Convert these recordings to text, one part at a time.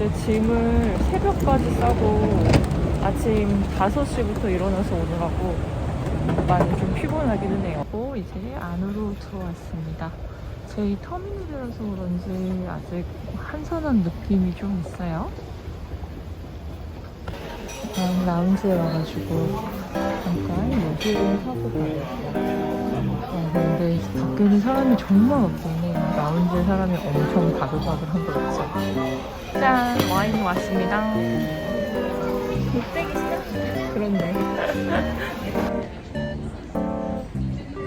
어제 짐을 새벽까지 싸고 아침 5시부터 일어나서 오느라고 많이 좀 피곤하기는 해요. 고 이제 안으로 들어왔습니다. 제 터미널이라서 그런지 아직 한산한 느낌이 좀 있어요. 다음 라운지에 와가지고 잠깐 여기를 하고 가려고요. 아, 근데 밖에는 사람이 정말 없네. 라운지에 사람이 엄청 바글바글한 거 있죠. 짠! 와인 왔습니다. 곱빼기시죠? 그렇네.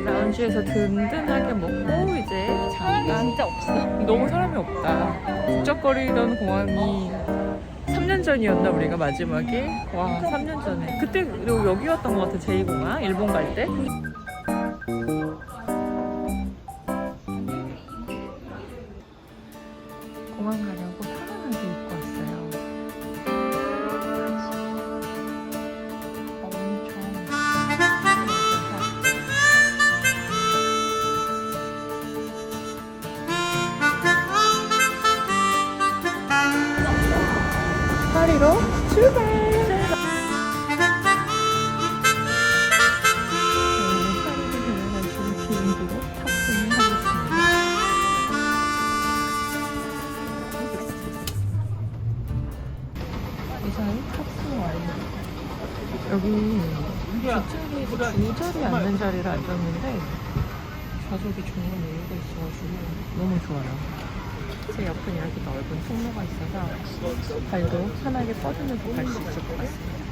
라운지에서 든든하게 먹고 이제 잠깐 진짜 없어. 너무 사람이 없다. 북적거리던 공항이 3년 전이었나 우리가 마지막에 와 3년 전에 그때 요- 여기였던 것 같아 제2공항 일본 갈 때. 공항 가려고 편안하게 입고 왔어요. 엄청 파리로 출발! 두 자리 앉는 자리를 앉았는데 좌석이 정말 여유가 있어가지고 너무 좋아요. 제 옆은 이렇게 넓은 통로가 있어서 발도 편하게 뻗으면서 갈 수 있을 것 같습니다.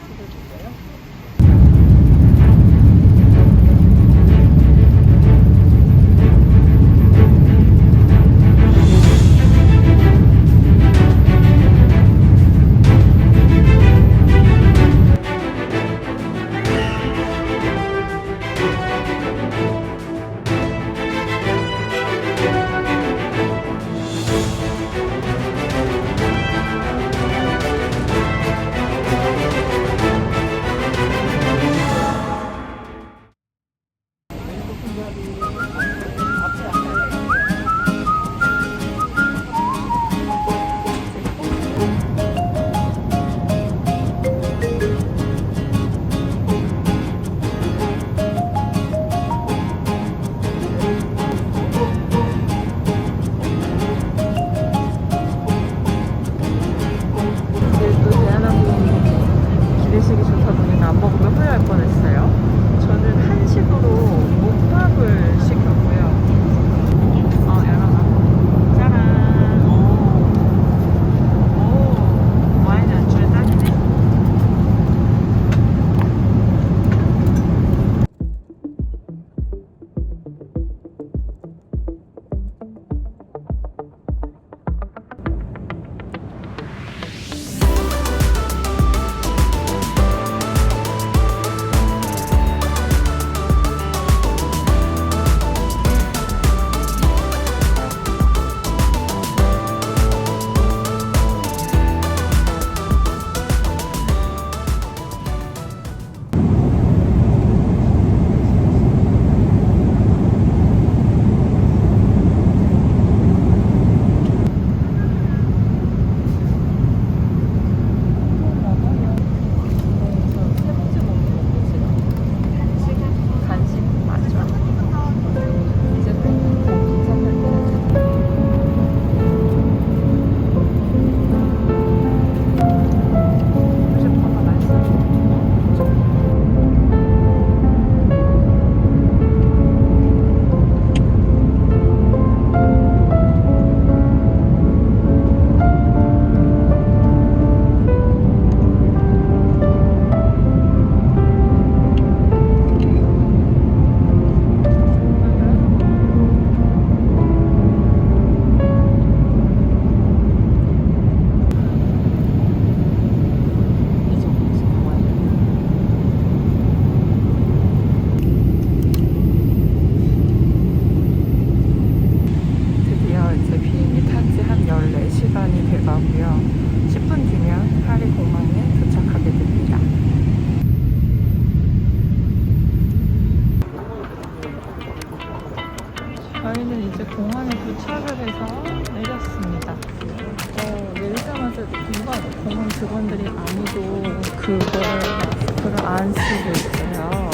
그거를 마스크를 안 쓰고 있어요.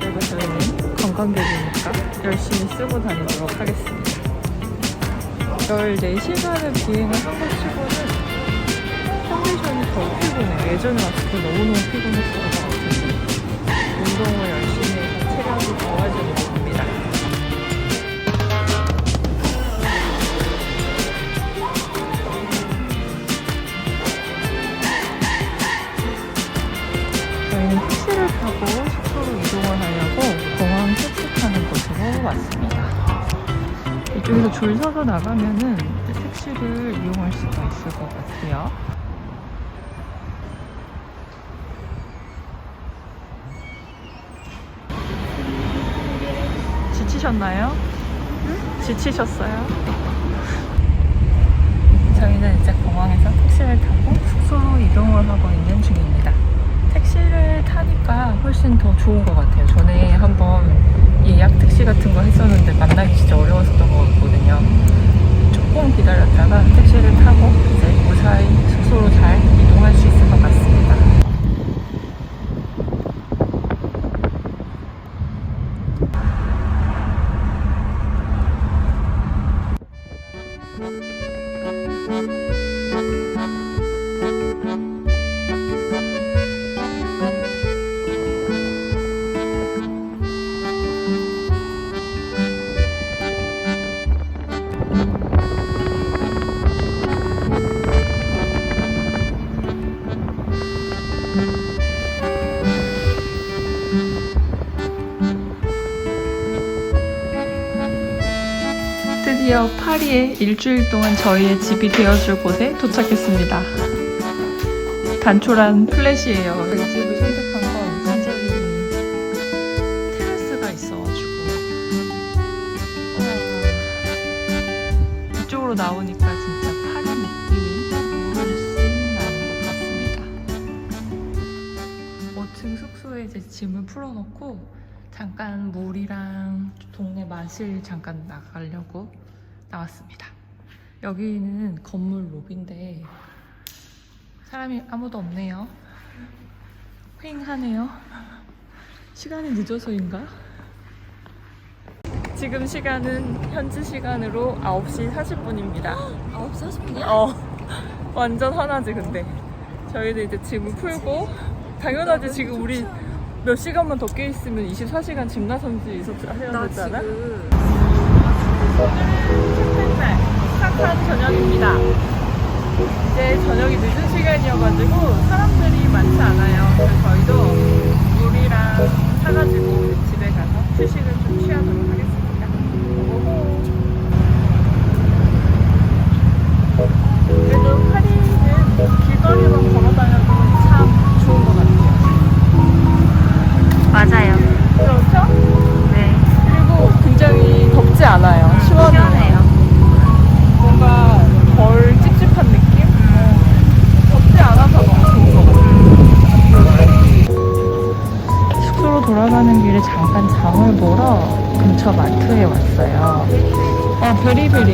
그리고 저희는 관광객이니까 열심히 쓰고 다니도록 하겠습니다. 14시간을 비행을 한 것 치고는 컨디션이 더 피곤해. 예전에 왔을 때 너무너무 피곤했 왔습니다. 이쪽에서 줄 서서 나가면은 택시를 이용할 수가 있을 것 같아요. 지치셨나요? 지치셨어요? 저희는 이제 공항에서 택시를 타고 숙소로 이동을 하고 있는 중입니다. 택시를 타니까 훨씬 더 좋은 것 같아요. 전에 한번 예약 택시 같은 거 했었는데 만나기 진짜 어려웠었던 것 같거든요. 조금 기다렸다가 택시를 타고 드디어 파리에 일주일 동안 저희의 집이 되어줄 곳에 도착했습니다. 단촐한 플랫이에요. 이 집을 선택한 건 완전히 테라스가 있어가지고 와, 이쪽으로 나오니까 진짜 파리 느낌이 훨씬 나는 것 같습니다. 5층 숙소에 이제 짐을 풀어놓고 잠깐 물이랑 동네 마실 잠깐 나가려고 나왔습니다. 여기는 건물 로비인데 사람이 아무도 없네요. 휑하네요. 시간이 늦어서인가? 지금 시간은 현지 시간으로 9시 40분입니다. 9시 40분이야? 어, 완전 화나지 근데. 저희는 이제 짐을 풀고 당연하지 지금 우리 몇 시간만 더 깨 있으면 24시간 짐나선지 리소트 해야 되잖아. 지금 오늘은 첫날 시작한 저녁입니다. 이제 저녁이 늦은 시간이어가지고 사람들이 많지 않아요. 그래서 저희도 물이랑 사가지고 집에 가서 휴식을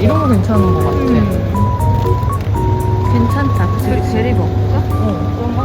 이런 거 괜찮은 것 같아. 괜찮다. 베리, 베리 먹을까? 어,